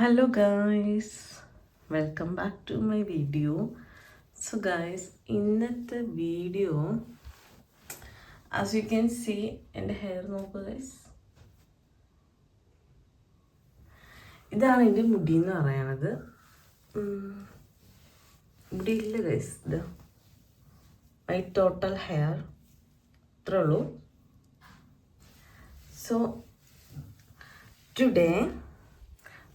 Hello guys welcome back to my video so guys ഇന്നത്തെ video as you can see എന്റെ hair നോക്കുക guys ഇതാണ് എന്റെ മുടി എന്ന് പറയണത്. മുടി ഇല്ല ഗൈസ് ഇത് മൈ ടോട്ടൽ ഹെയർ ഇത്രേ ഉള്ളൂ. So today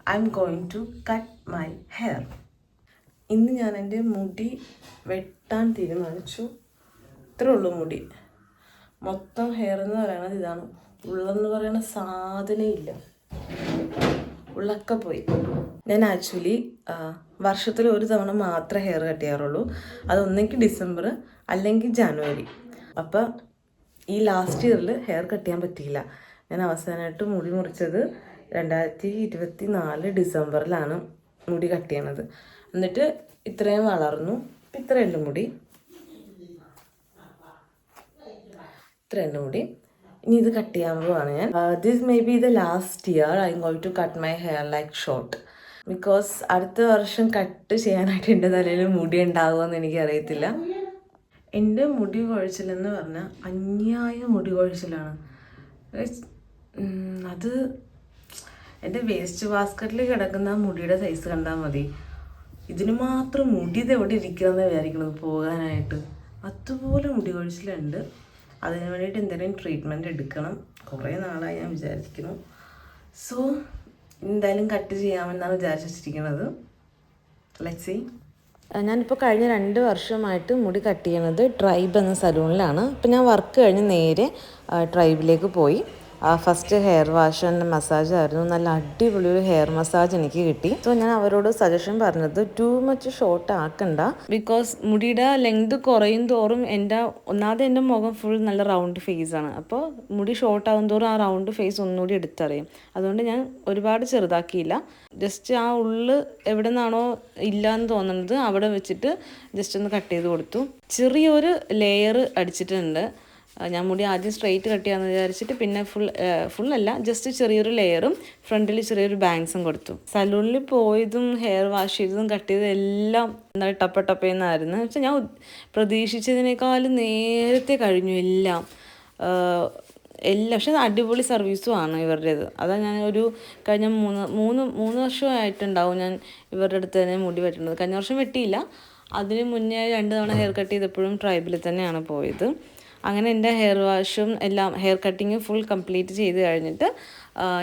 I'm going to cut my hair ഇന്ന് ഞാൻ എന്റെ മുടി വെട്ടാൻ തീരുമാനിച്ചു. ഇത്രേ ഉള്ളൂ മുടി. മൊത്തം ഹെയർ എന്ന് പറയുന്നത് ഇതാണ്. ഉള്ളെന്ന് പറയുന്ന സാധനം ഇല്ല. ഉള്ളൊക്കെ പോയി. ഞാൻ ആക്ച്വലി വർഷത്തിൽ ഒരു തവണ മാത്രമേ ഹെയർ കട്ട് ചെയ്യാറുള്ളൂ. അതൊന്നെങ്കിൽ ഡിസംബർ അല്ലെങ്കിൽ ജാനുവരി. അപ്പം ഈ ലാസ്റ്റ് ഇയറിൽ ഹെയർ കട്ട് ചെയ്യാൻ പറ്റിയില്ല. ഞാൻ അവസാനമായിട്ട് മുടി മുറിച്ചത് രണ്ടായിരത്തി ഇരുപത്തി നാല് ഡിസംബറിലാണ് മുടി കട്ട് ചെയ്യണത്. എന്നിട്ട് ഇത്രയും വളർന്നു. ഇത്രയുണ്ട് മുടി. ഇത്രയുണ്ട് മുടി. ഇനി ഇത് കട്ട് ചെയ്യാൻ പോവാണ് ഞാൻ. This may be the last year I going to cut my hair like short because അടുത്ത വർഷം കട്ട് ചെയ്യാനായിട്ട് എന്റെ തലയിൽ മുടി ഉണ്ടാകുമെന്ന് എനിക്കറിയത്തില്ല. എന്റെ മുടി കുഴച്ചിലെന്ന് പറഞ്ഞാൽ അന്യായ മുടി കുഴച്ചിലാണ്. അത് എന്റെ വേസ്റ്റ് ബാസ്ക്കറ്റിൽ കിടക്കുന്ന മുടിയുടെ സൈസ് കണ്ടാൽ മതി. ഇതിന് മാത്രം മുടി എവിടെ ഇരിക്കണമെന്ന് വിചാരിക്കണത് പോകാനായിട്ട്? അതുപോലെ മുടി കൊഴിച്ചിലുണ്ട്. അതിന് വേണ്ടിയിട്ട് എന്തെങ്കിലും ട്രീറ്റ്മെന്റ് എടുക്കണം. കുറേ നാളായി ഞാൻ വിചാരിക്കുന്നു. സോ എന്തായാലും കട്ട് ചെയ്യാമെന്നാണ് വിചാരിച്ചിരിക്കുന്നത് ലെറ്റ് സി ഞാനിപ്പോൾ കഴിഞ്ഞ രണ്ട് വർഷമായിട്ട് മുടി കട്ട് ചെയ്യണത് ട്രൈബ് എന്ന സലൂണിലാണ് ഇപ്പം ഞാൻ വർക്ക് കഴിഞ്ഞ് നേരെ ട്രൈബിലേക്ക് പോയി. First hair wash and massage ആയിരുന്നു. നല്ല അടിപൊളി ഒരു ഹെയർ മസാജ് എനിക്ക് കിട്ടി. സോ ഞാൻ അവരോട് സജഷൻ പറഞ്ഞത് ടു മച്ച് ഷോർട്ട് ആക്കണ്ട. ബിക്കോസ് മുടിയുടെ ലെങ്ത് കുറയും തോറും എന്റെ ഒന്നാമത് എന്റെ മുഖം ഫുൾ നല്ല റൗണ്ട് ഫേസ് ആണ്. അപ്പോൾ മുടി ഷോർട്ട് ആകും തോറും ആ റൗണ്ട് ഫേസ് ഒന്നുകൂടി എടുത്തറിയും. അതുകൊണ്ട് ഞാൻ ഒരുപാട് ചെറുതാക്കിയില്ല. ജസ്റ്റ് ആ ഉള്ള് എവിടെ നിന്നാണോ ഇല്ല എന്ന് തോന്നുന്നത് അവിടെ വെച്ചിട്ട് ജസ്റ്റ് ഒന്ന് കട്ട് ചെയ്ത് കൊടുത്തു. ചെറിയൊരു ലെയർ അടിച്ചിട്ടുണ്ട്. ആ, ഞാൻ മുടി ആദ്യം സ്ട്രെയിറ്റ് കട്ട് ചെയ്യാമെന്ന് വിചാരിച്ചിട്ട് പിന്നെ ഫുൾ ഫുൾ അല്ല ജസ്റ്റ് ചെറിയൊരു ലെയറും ഫ്രണ്ടിൽ ചെറിയൊരു ബാങ്സും കൊടുത്തു. സലൂണിൽ പോയതും ഹെയർ വാഷ് ചെയ്തതും കട്ട് ചെയ്തതും എല്ലാം എന്താ ടപ്പ ടപ്പയെന്നായിരുന്നു പക്ഷെ ഞാൻ പ്രതീക്ഷിച്ചതിനേക്കാളും നേരത്തെ കഴിഞ്ഞു എല്ലാം. എല്ലാം പക്ഷെ അടിപൊളി സർവീസും ആണ് ഇവരുടേത്. അതാ ഞാൻ ഒരു കഴിഞ്ഞ മൂന്ന് മൂന്ന് മൂന്ന് വർഷമായിട്ടുണ്ടാവും ഞാൻ ഇവരുടെ അടുത്ത് തന്നെ മുടി വെട്ടുന്നത്. കഴിഞ്ഞ വർഷം വെട്ടിയില്ല. അതിന് മുന്നേ രണ്ട് തവണ ഹെയർ കട്ട് ചെയ്തപ്പോഴും ട്രൈബിൽ തന്നെയാണ് പോയത്. അങ്ങനെ എന്റെ ഹെയർ വാഷും എല്ലാം ഹെയർ കട്ടിങ്ങും ഫുൾ കംപ്ലീറ്റ് ചെയ്ത് കഴിഞ്ഞിട്ട്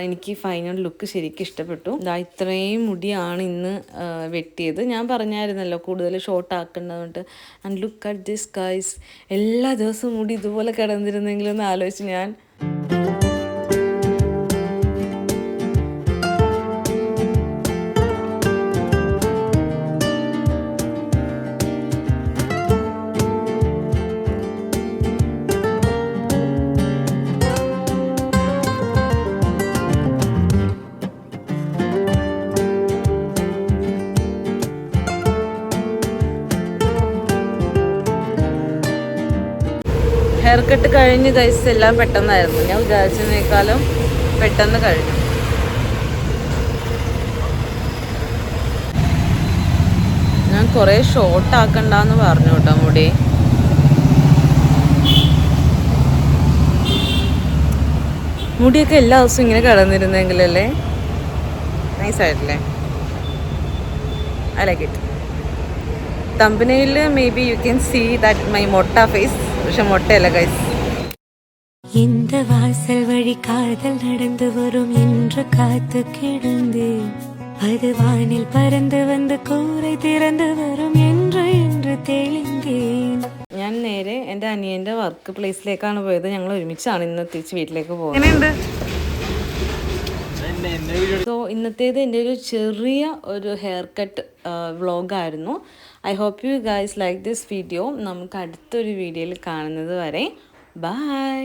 എനിക്ക് ഫൈനൽ ലുക്ക് ശരിക്കും ഇഷ്ടപ്പെട്ടു. ഇതാ ഇത്രയും മുടിയാണ് ഇന്ന് വെട്ടിയത്. ഞാൻ പറഞ്ഞായിരുന്നല്ലോ കൂടുതൽ short ആക്കേണ്ടതുകൊണ്ട് and look at this guys എല്ലാ ദിവസവും മുടി ഇതുപോലെ കിടന്നിരുന്നെങ്കിലും എന്ന് ആലോചിച്ച് ഞാൻ ഹെയർ കഴിഞ്ഞ് ഗൈസ് എല്ലാം പെട്ടെന്നായിരുന്നു. ഞാൻ വിചാരിച്ചതിനേക്കാളും പെട്ടെന്ന് കഴിഞ്ഞു. ഞാൻ കുറേ ഷോർട്ട് ആക്കണ്ടെന്ന് പറഞ്ഞു കേട്ടോ മുടി. മുടിയൊക്കെ എല്ലാ ദിവസവും ഇങ്ങനെ കിടന്നിരുന്നെങ്കിലല്ലേ? നൈസായിട്ടില്ലേ I like it തമ്പനയിൽ may be you can see that my മൊട്ട ഫേസ് പക്ഷെ മുട്ടയല്ല കൈസ് എന്ത வாசல் വഴി കാതൽ நடந்து വരും என்று കാത്തു கிடந்தேன் அது வானில் பறந்து வந்து கூரை திறந்து வரும் என்று என்று ഞാൻ നേരെ എന്റെ അനിയന്റെ വർക്ക് പ്ലേസിലേക്കാണ് പോയത്. ഞങ്ങൾ ഒരുമിച്ചാണ് ഇന്ന് തിരിച്ച് വീട്ടിലേക്ക് പോകുന്നത്. സോ ഇന്നത്തേത് എന്റെ ഒരു ചെറിയ ഒരു hair cut വ്ളോഗായിരുന്നു I hope you guys like this video നമുക്ക് അടുത്തൊരു വീഡിയോയിൽ കാണുന്നത് വരെ. ബൈ